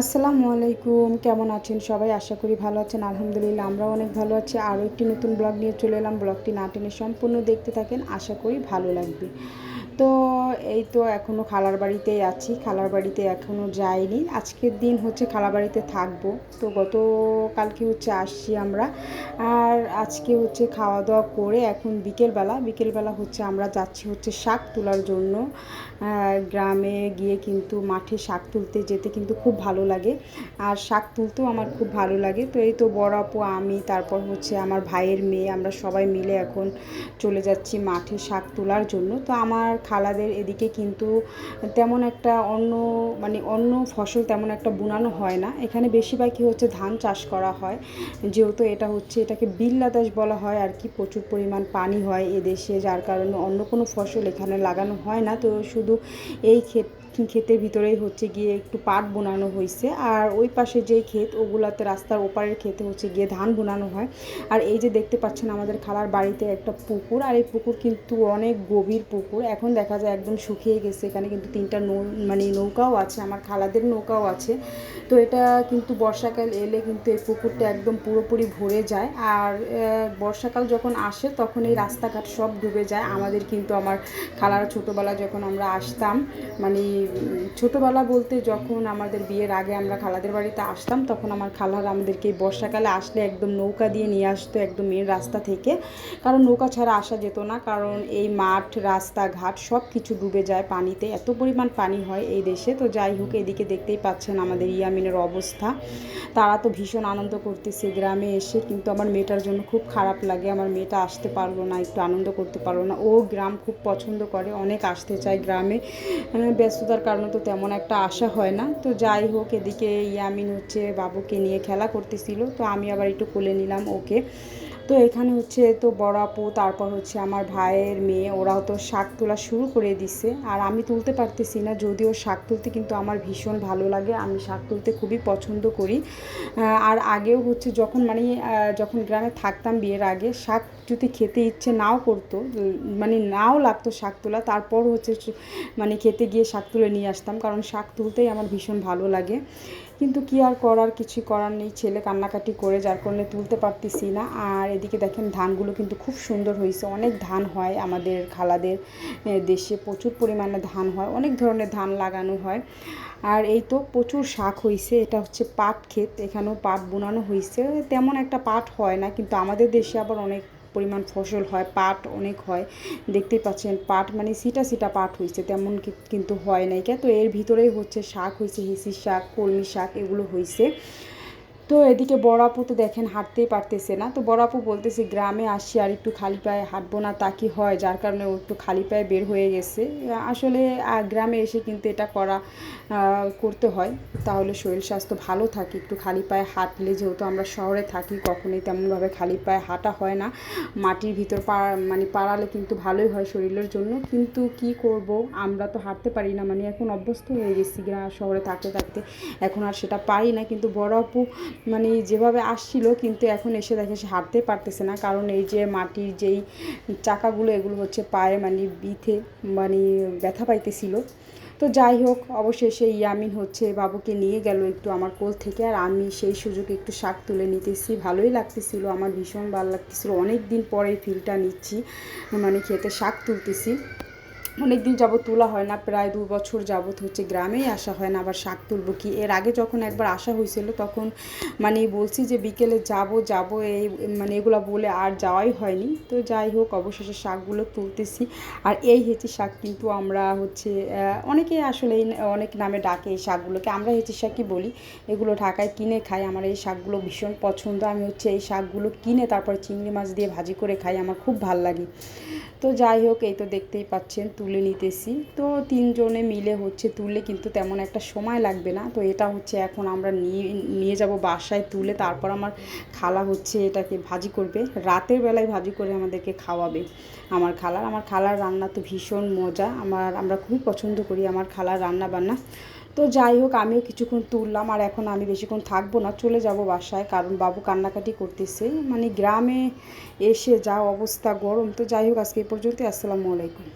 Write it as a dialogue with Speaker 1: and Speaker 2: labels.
Speaker 1: আসসালামু আলাইকুম। কেমন আছেন সবাই? আশা করি ভালো আছেন। আলহামদুলিল্লাহ, আমরাও অনেক ভালো আছি। আরও একটি নতুন ব্লগ নিয়ে চলে এলাম। ব্লগটি না টেনে সম্পূর্ণ দেখতে থাকেন। আশা করি ভালো লাগবে। তো এই তো এখনও খালার বাড়িতেই আছি। খালার বাড়িতে এখনও যাইনি। আজকের দিন হচ্ছে খালার বাড়িতে থাকব। তো গত কালকে হচ্ছে আসছি আমরা। আর আজকে হচ্ছে খাওয়া দাওয়া করে এখন বিকেলবেলা বিকেলবেলা হচ্ছে আমরা যাচ্ছি হচ্ছে শাক তোলার জন্য। গ্রামে গিয়ে কিন্তু মাঠে শাক তুলতে যেতে কিন্তু খুব ভালো লাগে। আর শাক তুলতেও আমার খুব ভালো লাগে। তো এই তো বড় আপু, আমি, তারপর হচ্ছে আমার ভাইয়ের মেয়ে, আমরা সবাই মিলে এখন চলে যাচ্ছি মাঠে শাক তোলার জন্য। তো আমার খালাদের এদিকে কিন্তু তেমন একটা অন্য মানে অন্য ফসল তেমন একটা বুনানো হয় না। এখানে বেশিরভাগই হচ্ছে ধান চাষ করা হয়। যেহেতু এটা হচ্ছে, এটাকে বিল্লাদাস বলা হয় আর কি, প্রচুর পরিমাণ পানি হয় এদেশে, যার কারণে অন্য কোনো ফসল এখানে লাগানো হয় না। তো শুধু এই ক্ষেত, ক্ষেতের ভিতরেই হচ্ছে গিয়ে একটু পাট বোনানো হয়েছে আর ওই পাশে যেই ক্ষেত, ওগুলাতে রাস্তার ওপারের ক্ষেতে হচ্ছে গিয়ে ধান বোনানো হয়। আর এই যে দেখতে পাচ্ছেন আমাদের খালার বাড়িতে একটা পুকুর, আর এই পুকুর কিন্তু অনেক গভীর পুকুর। এখন দেখা যায় একদম শুকিয়ে গেছে। এখানে কিন্তু তিনটা নৌ মানে নৌকাও আছে, আমার খালাদের নৌকাও আছে। তো এটা কিন্তু বর্ষাকাল এলে কিন্তু এই পুকুরটা একদম পুরোপুরি ভরে যায়। আর বর্ষাকাল যখন আসে তখন এই রাস্তাঘাট সব ডুবে যায়। আমাদের কিন্তু আমার খালার ছোটোবেলা যখন আমরা আসতাম মানে ছোটোবেলা বলতে যখন আমাদের বিয়ের আগে আমরা খালাদের বাড়িতে আসতাম, তখন আমার খালার আমাদেরকে বর্ষাকালে আসলে একদম নৌকা দিয়ে নিয়ে আসতো একদম মেন রাস্তা থেকে। কারণ নৌকা ছাড়া আসা যেত না। কারণ এই মাঠ, রাস্তাঘাট সব কিছু ডুবে যায় পানিতে। এত পরিমাণ পানি হয় এই দেশে। তো যাই হোক, এদিকে দেখতেই পাচ্ছেন আমাদের ইয়ামিনের অবস্থা। তারা তো ভীষণ আনন্দ করতেছে গ্রামে এসে, কিন্তু আমার মেয়েটার জন্য খুব খারাপ লাগে। আমার মেয়েটা আসতে পারল না, একটু আনন্দ করতে পারল না। ও গ্রাম খুব পছন্দ করে, অনেক আসতে চায় গ্রামে। ব্যস্ততার কারণে তো তেমন একটা আশা হয় না। তো যাই হোক, এদিকে ইয়ামিন হচ্ছে বাবুকে নিয়ে খেলা করতেছিল। তো আমি আবার একটু কোলে নিলাম ওকে। তো এখানে হচ্ছে তো বড় আপু, তারপর হচ্ছে আমার ভাইয়ের মেয়ে, ওরাও তো শাক তোলা শুরু করে দিছে। আর আমি তুলতে পারতেছি না, যদিও শাক তুলতে কিন্তু আমার ভীষণ ভালো লাগে, আমি শাক তুলতে খুবই পছন্দ করি। আর আগেও হচ্ছে যখন মানে যখন গ্রামে থাকতাম বিয়ের আগে, শাক যদি খেতে ইচ্ছে নাও করতো মানে নাও লাগতো শাক তোলা, তারপর হচ্ছে মানে খেতে গিয়ে শাক তুলে নিয়ে আসতাম, কারণ শাক তুলতেই আমার ভীষণ ভালো লাগে। কিন্তু কি আর করার কিছু করার নেই। ছেলে কান্নাকাটি করে যার কারণে তুলতে পারতেছি না। আর এদিকে দেখেন, ধানগুলো কিন্তু খুব সুন্দর হয়েছে। অনেক ধান হয় আমাদের খালাদের দেশে প্রচুর পরিমাণে ধান হয়। অনেক ধরনের ধান লাগানো হয়। আর এই তো প্রচুর শাক হয়েছে। এটা হচ্ছে পাট ক্ষেত। এখানেও পাট বোনানো হয়েছে। তেমন একটা পাট হয় না, কিন্তু আমাদের দেশে আবার অনেক পরিমাণ ফসল হয়, পাট অনেক হয়। দেখতেই পাচ্ছেন, পাট মানে সিটা সিটা পাট হয়েছে, তেমন কিন্তু হয় নাই। কে তো এর ভিতরেই হচ্ছে শাক হয়েছে হিসির শাক, কলমি শাক, এগুলো হয়েছে। তো এদিকে বড় আপু তো দেখেন হাঁটতেই পারতেছে না। তো বড় আপু বলতেছে, গ্রামে আসি আর একটু খালি পায়ে হাঁটবো না, তা কি হয়? যার কারণে ও একটু খালি পায়ে বের হয়ে গেছে। আসলে গ্রামে এসে কিন্তু এটা করা করতে হয়। তাহলে শরীর স্বাস্থ্য ভালো থাকে, একটু খালি পায়ে হাঁটলে যেহেতু আমরা শহরে থাকি, কখনোই তেমনভাবে খালি পায়ে হাঁটা হয় না। মাটির ভিতর পা মানে পাড়ালে কিন্তু ভালোই হয় শরীরের জন্য। কিন্তু কি করব? আমরা তো হাঁটতে পারি না মানে এখন অভ্যস্ত হয়ে গেছি গ্রাম শহরে থাকতে থাকতে। এখন আর সেটা পারি না। কিন্তু বড় আপু মানে যেভাবে আসছিল, কিন্তু এখন এসে দেখে সে হাঁটতে পারতেছে না। কারণ এই যে মাটির যেই চাকাগুলো, এগুলো হচ্ছে পায়ে মানে বিথে মানে ব্যথা পাইতেছিল। তো যাই হোক, অবশেষে ইয়ামিন হচ্ছে বাবুকে নিয়ে গেল একটু আমার কোল থেকে। আর আমি সেই সুযোগে একটু শাক তুলে নিতেছি। ভালোই লাগতেছিল, আমার ভীষণ ভালো লাগতেছিল। অনেক দিন পরে ফিলটা নিচ্ছি মানে খেতে শাক তুলতেছি। অনেক দিন যাবত তোলা হয় না, প্রায় দু বছর যাবত হচ্ছে গ্রামেই আসা হয় না, আবার শাক তুলবো কি? এর আগে যখন একবার আসা হয়েছিল, তখন মানে বলছি যে বিকেলে যাব যাব এই মানে এগুলো বলে আর যাওয়াই হয়নি। তো যাই হোক, অবশেষে শাকগুলো তুলতেছি। আর এই হেঁচি শাক কিন্তু আমরা হচ্ছে অনেকে আসলে অনেক নামে ডাকে এই শাকগুলোকে। আমরা হেঁচি শাকই বলি। এগুলো ঢাকায় কিনে খাই। আমার এই শাকগুলো ভীষণ পছন্দ। আমি হচ্ছে এই শাকগুলো কিনে তারপর চিংড়ি মাছ দিয়ে ভাজি করে খাই। আমার খুব ভালো লাগে। তো যাই হোক, এই তো দেখতেই পাচ্ছেন তুলে নিতেছি। তো তিনজনে মিলে হচ্ছে তুললে কিন্তু তেমন একটা সময় লাগবে না। তো এটা হচ্ছে এখন আমরা নিয়ে নিয়ে যাব বাসায় তুলে তারপর আমার খালা হচ্ছে এটাকে ভাজি করবে। রাতের বেলায় ভাজি করে আমাদেরকে খাওয়াবে আমার খালার আমার খালার রান্না তো ভীষণ মজা। আমার, আমরা খুবই পছন্দ করি আমার খালার রান্না বান্না তো যাই হোক, আমিও কিছুক্ষণ তুললাম আর এখন আমি বেশিক্ষণ থাকব না, চলে যাব বাসায়। কারণ বাবু কান্নাকাটি করতেছে। মানে গ্রামে এসে যা অবস্থা গরম। তো যাই হোক, আজকে এই পর্যন্ত আসসালামু আলাইকুম।